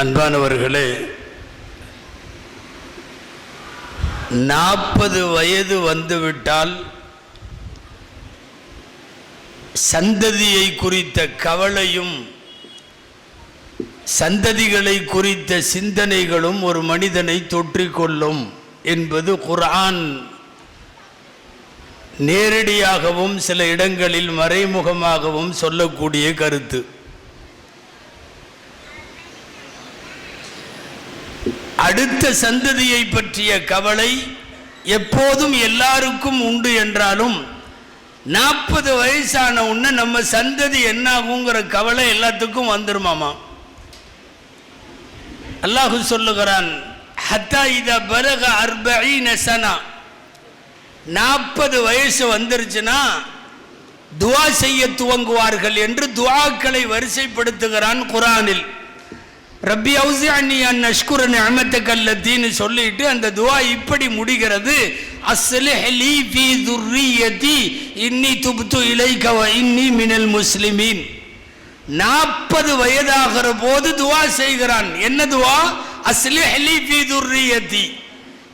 அன்பானவர்களே நாற்பது வயது வந்துவிட்டால் சந்ததியை குறித்த கவலையும் சந்ததிகளை குறித்த சிந்தனைகளும் ஒரு மனிதனை தொற்றிக்கொள்ளும் என்பது குர்ஆன் நேரடியாகவும் சில இடங்களில் மறைமுகமாகவும் சொல்லக்கூடிய கருத்து. அடுத்த சந்ததியை பற்றிய கவலை எப்போதும் எல்லாருக்கும் உண்டு என்றாலும் நாற்பது வயசான உடனே நம்ம சந்ததி என்னாகுங்கிற கவலை எல்லாத்துக்கும் வந்துருமாமா? அல்லாஹு சொல்லுகிறான் ஹத்தா இத பலக அர்பீன நெசனா நாற்பது வயசு வந்துருச்சுன்னா துவா செய்ய துவங்குவார்கள் என்று துவாக்களை வரிசைப்படுத்துகிறான் குரானில். ரப்பி ஹவுசி அண்ணி அன் அஷ்குர நிஅமத்தக கல்லத்தின்னு சொல்லிட்டு அந்த துவா இப்படி முடிகிறது. அஸ்லி லீ ஃபீ துர்ரியதி இன்னி துப்து இலைக இன்னி மினல் முஸ்லிமீன். நாற்பது வயதாகிற போது துவா செய்கிறான். என்ன துவா? அஸ்லி லீ ஃபீ துர்ரியதி.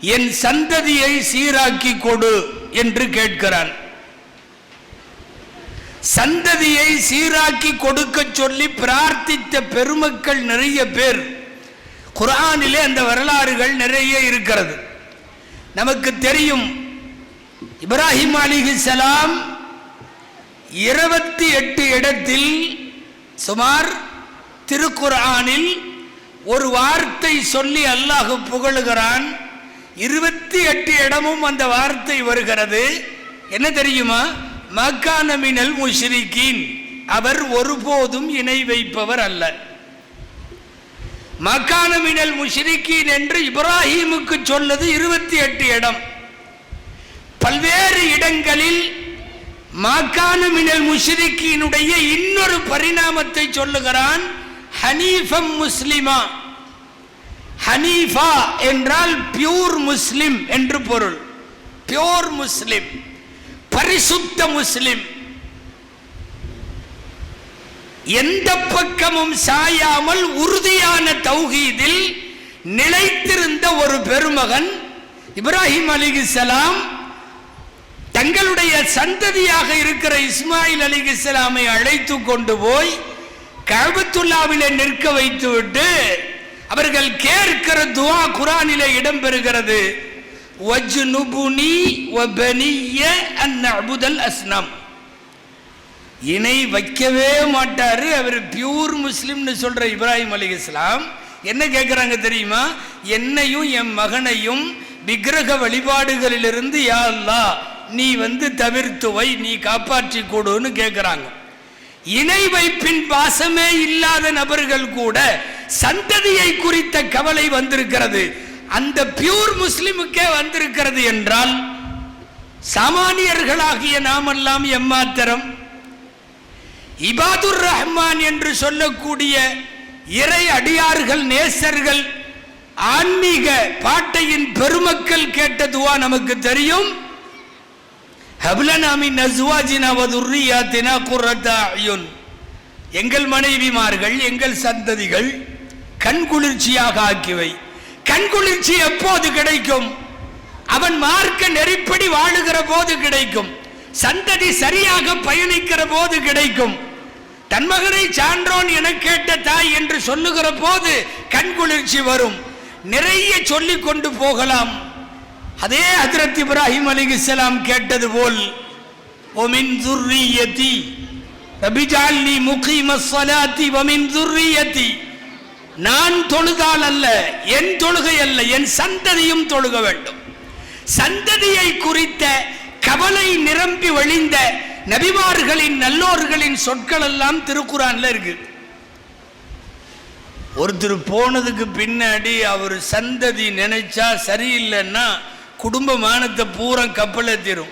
என் சந்ததியை சீராக்கி கொடு என்று கேட்கிறான். சந்ததியை சீராக்கி கொடுக்க சொல்லி பிரார்த்தித்த பெருமக்கள் நிறைய பேர். குர்ஆனிலே அந்த வரலாறுகள் நிறைய இருக்கிறது. நமக்கு தெரியும் இப்ராஹிம் அலிஹிசலாம் இருபத்தி எட்டு இடத்தில் சுமார் திருக்குர்ஆனில் ஒரு வார்த்தை சொல்லி அல்லாஹ் புகழுகிறான். இருபத்தி எட்டு இடமும் அந்த வார்த்தை வருகிறது. என்ன தெரியுமா? மக்கானமினல் முஷ்ரிகீன். அவர் ஒருபோதும் இணை வைப்பவர் அல்ல. மக்கான மினல் முஷ்ரிகீன் என்று இப்ராஹிமுக்கு சொன்னது இருபத்தி எட்டு இடம். பல்வேறு இடங்களில் மாக்கான மினல் முஷ்ரிகீனுடைய இன்னொரு பரிணாமத்தை சொல்லுகிறான் ஹனீஃபம் முஸ்லிமா. ஹனீஃபா என்றால் பியூர் முஸ்லிம் என்று பொருள். பியூர் முஸ்லிம். பரிசுத்த முஸ்லிம். எந்த பக்கமும் சாயாமல் உறுதியான தௌஹீதில் நிலைத்திருந்த ஒரு பெருமகன் இப்ராஹிம் அலிகிசலாம் தங்களுடைய சந்ததியாக இருக்கிற இஸ்மாயில் அலிகிசலாமை அழைத்து கொண்டு போய் கழபத்துல்லாவிலே நிற்க வைத்துவிட்டு அவர்கள் கேட்கிற துவா குரானிலே இடம்பெறுகிறது. வஜ்னுபுனி வபனிய அன் அபுதல் அஸ்னம். இணை வைக்கவே மாட்டாரு. அவர் பியூர் முஸ்லீம்னு சொல்ற இப்ராஹிம் அலி இஸ்லாம் என்ன கேட்குறாங்க தெரியுமா? என்னையும் என் மகனையும் விக்கிரக வழிபாடுகளிலிருந்து யா நீ வந்து தவிர்த்துவை நீ காப்பாற்றி கொடுன்னு கேட்குறாங்க இணை வைப்பின் பாசமே இல்லாத நபர்கள் கூட சந்ததியை குறித்த கவலை வந்திருக்கிறது. அந்த பியூர் முஸ்லிமுக்கே வந்திருக்கிறது என்றால் சாமானியர்களாகிய நாமெல்லாம் எம்மாத்திரம் இபாதுர் ரஹ்மான் என்று சொல்லக்கூடிய இறை அடியார்கள் நேசர்கள் ஆன்மீக பாட்டையின் பெருமக்கள் கேட்ட துவா நமக்கு தெரியும். ஹப்லனாமி நஸ்வாஜினா வதுர்ரியாத்தினா குர்ரத்தா அயுன். எங்கள் மனைவிமார்கள் எங்கள் சந்ததிகள் கண்குளிர்ச்சியாக ஆக்கிவை. கண்குளிர்ச்சி எப்போது கிடைக்கும்? அவன் மார்க்க நெறிப்படி வாழுகிற போது கிடைக்கும். சந்ததி சரியாக பயணிக்கிற போது கிடைக்கும். தன் மகனை சான்றோன் என கேட்ட தாய் என்று சொல்லுகிற போது கண்குளிர்ச்சி வரும். நிறைய சொல்லிக் கொண்டு போகலாம். அதே ஹஜரத் இப்ராஹிம் அலிகிஸ்லாம் கேட்டது போல் ஒமின் துர்ரியதி ரபிஜாலி முகீம ஸலாத்தி வமின் துர்ரியதி நான் தொழுதால் அல்ல என் தொழுகை அல்ல என் சந்ததியும் தொழுக வேண்டும். சந்ததியை குறித்த கவலை நிரம்பி வழிந்த நபிமார்களின் நல்லோர்களின் சொற்கள் எல்லாம் திருக்குறான்ல இருக்கு. ஒருத்தர் போனதுக்கு பின்னாடி அவர் சந்ததி நினைச்சா சரியில்லைன்னா குடும்ப மானத்தை பூரா கப்பல் தீரும்